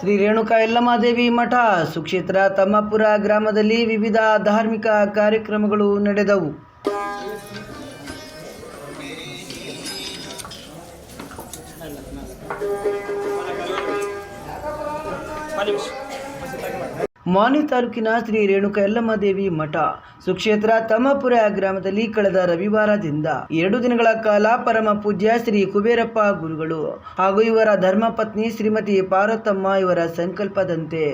ಶ್ರೀ ರೇಣುಕಾ ಯಲ್ಲಮ್ಮಾದೇವಿ ಮಠ ಸುಕ್ಷೇತ್ರ ತಮ್ಮಪುರ ಗ್ರಾಮದಲ್ಲಿ ವಿವಿಧ ಧಾರ್ಮಿಕ ಕಾರ್ಯಕ್ರಮಗಳು ನಡೆದವು. ಮಾನಿ ತಾಲೂಕಿನ ಶ್ರೀ ರೇಣುಕಾ ಯಲ್ಲಮ್ಮಾದೇವಿ ಮಠ. ಸುಕ್ಷೇತ್ರ ತಮ್ಮಪುರ ಗ್ರಾಮದಲ್ಲಿ ಕಳೆದ ರವಿವಾರದಿಂದ ಎರಡು ದಿನಗಳ ಕಾಲ ಪರಮ ಪೂಜ್ಯ ಶ್ರೀ ಕುಬೇರಪ್ಪ ಗುರುಗಳು ಹಾಗೂ ಇವರ ಧರ್ಮಪತ್ನಿ ಶ್ರೀಮತಿ ಪಾರ್ವತಮ್ಮ ಇವರ ಸಂಕಲ್ಪದಂತೆ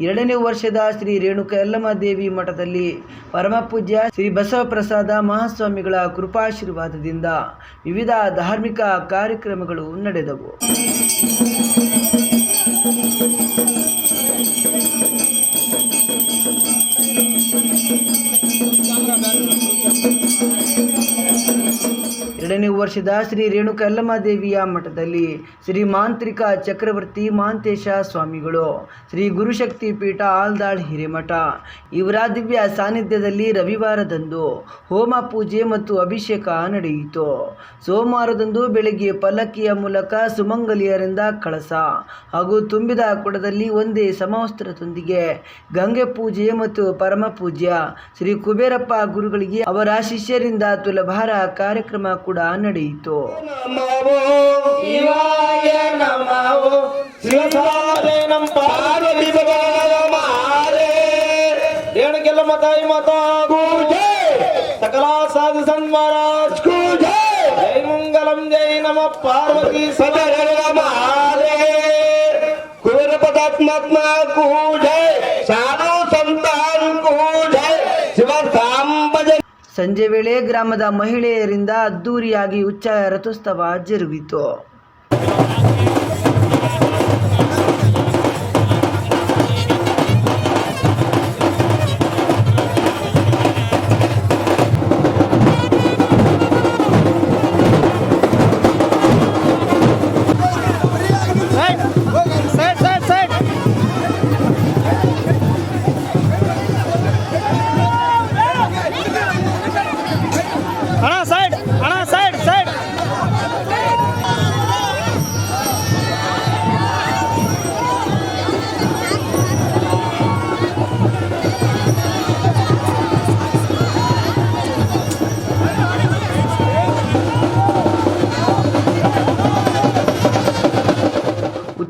ಎರಡನೇ ವರ್ಷದ ಶ್ರೀ ರೇಣುಕಾ ಯಲ್ಲಮ್ಮಾದೇವಿ ಮಠದಲ್ಲಿ ಪರಮ ಪೂಜ್ಯ ಶ್ರೀ ಬಸವಪ್ರಸಾದ ಮಹಾಸ್ವಾಮಿಗಳ ಕೃಪಾಶೀರ್ವಾದದಿಂದ ವಿವಿಧ ಧಾರ್ಮಿಕ ಕಾರ್ಯಕ್ರಮಗಳು ನಡೆದವು. ಎರಡನೇ ವರ್ಷದ ಶ್ರೀ ರೇಣುಕ ಯಲ್ಲಮ್ಮಾದೇವಿಯ ಮಠದಲ್ಲಿ ಶ್ರೀ ಮಾಂತ್ರಿಕ ಚಕ್ರವರ್ತಿ ಮಾಂತೇಶ ಸ್ವಾಮಿಗಳು, ಶ್ರೀ ಗುರುಶಕ್ತಿ ಪೀಠ ಆಲ್ದಾಳ್ ಹಿರೇಮಠ. ಇವರ ದಿವ್ಯ ಸಾನ್ನಿಧ್ಯದಲ್ಲಿ ರವಿವಾರದಂದು ಹೋಮ ಪೂಜೆ ಮತ್ತು ಅಭಿಷೇಕ ನಡೆಯಿತು. ಸೋಮವಾರದಂದು ಬೆಳಗ್ಗೆ ಪಲ್ಲಕ್ಕಿಯ ಮೂಲಕ ಸುಮಂಗಲಿಯರಿಂದ ಕಳಸ ಹಾಗೂ ತುಂಬಿದ ಕೊಡದಲ್ಲಿ ಒಂದೇ ಸಮವಸ್ತ್ರದೊಂದಿಗೆ ಗಂಗೆ ಪೂಜೆ ಮತ್ತು ಪರಮ ಪೂಜ್ಯ ಶ್ರೀ ಕುಬೇರಪ್ಪ ಗುರುಗಳಿಗೆ ಅವರ ಶಿಷ್ಯರಿಂದ ತುಲಭಾರ ಕಾರ್ಯಕ್ರಮ ಕೂಡ ನಡೆಯಿತು. ಮಾರೆ ರೇಣುಕೆಲ್ಲ ಮತಾಯಿ ಮಾತಾ ಸಕಲ ಸಾಧು ಸನ್ಮಹಾರಾಜ್ ಜೈ ಮಂಗಲಂ, ಜೈ ನಮ, ಪಾರ್ವತಿ ಸದರ ಮಾರೆ ಕುಬೇರ ಪದಾತ್ಮಾತ್ಮ ಗೂಜೆ ಸಾಧು ಸಂತಾನ್ ಗೂಜೆ ಶಿವ ಸಾಂಬ ಜೈ ಸಂಜೆ ವೇಳೆ ಗ್ರಾಮದ ಮಹಿಳೆಯರಿಂದ ಅದ್ದೂರಿಯಾಗಿ ಉಚ್ಚಾಯ ರಥೋತ್ಸವ ಜರುಗಿತು.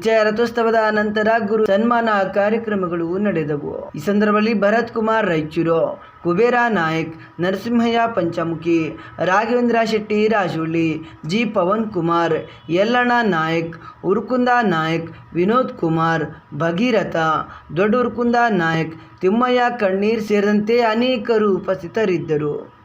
ಉಚ್ಚಯ ರಥೋತ್ಸವದ ನಂತರ ಗುರು ಸನ್ಮಾನ ಕಾರ್ಯಕ್ರಮಗಳು ನಡೆದವು. ಈ ಸಂದರ್ಭದಲ್ಲಿ ಭರತ್ ಕುಮಾರ್ ರಾಯಚೂರು, ಕುಬೇರ ನಾಯಕ್, ನರಸಿಂಹಯ್ಯ ಪಂಚಮುಖಿ, ರಾಘವೇಂದ್ರ ಶೆಟ್ಟಿ, ರಾಜುಳ್ಳಿ, ಜಿ ಪವನ್ ಕುಮಾರ್ ಯಲ್ಲಣ್ಣ ನಾಯಕ್, ಉರ್ಕುಂದ ನಾಯಕ್, ವಿನೋದ್ ಕುಮಾರ್, ಭಗೀರಥ, ದೊಡ್ಡ ಉರ್ಕುಂದ ನಾಯಕ್, ತಿಮ್ಮಯ್ಯ ಕಣ್ಣೀರ್ ಸೇರಿದಂತೆ ಅನೇಕರು ಉಪಸ್ಥಿತರಿದ್ದರು.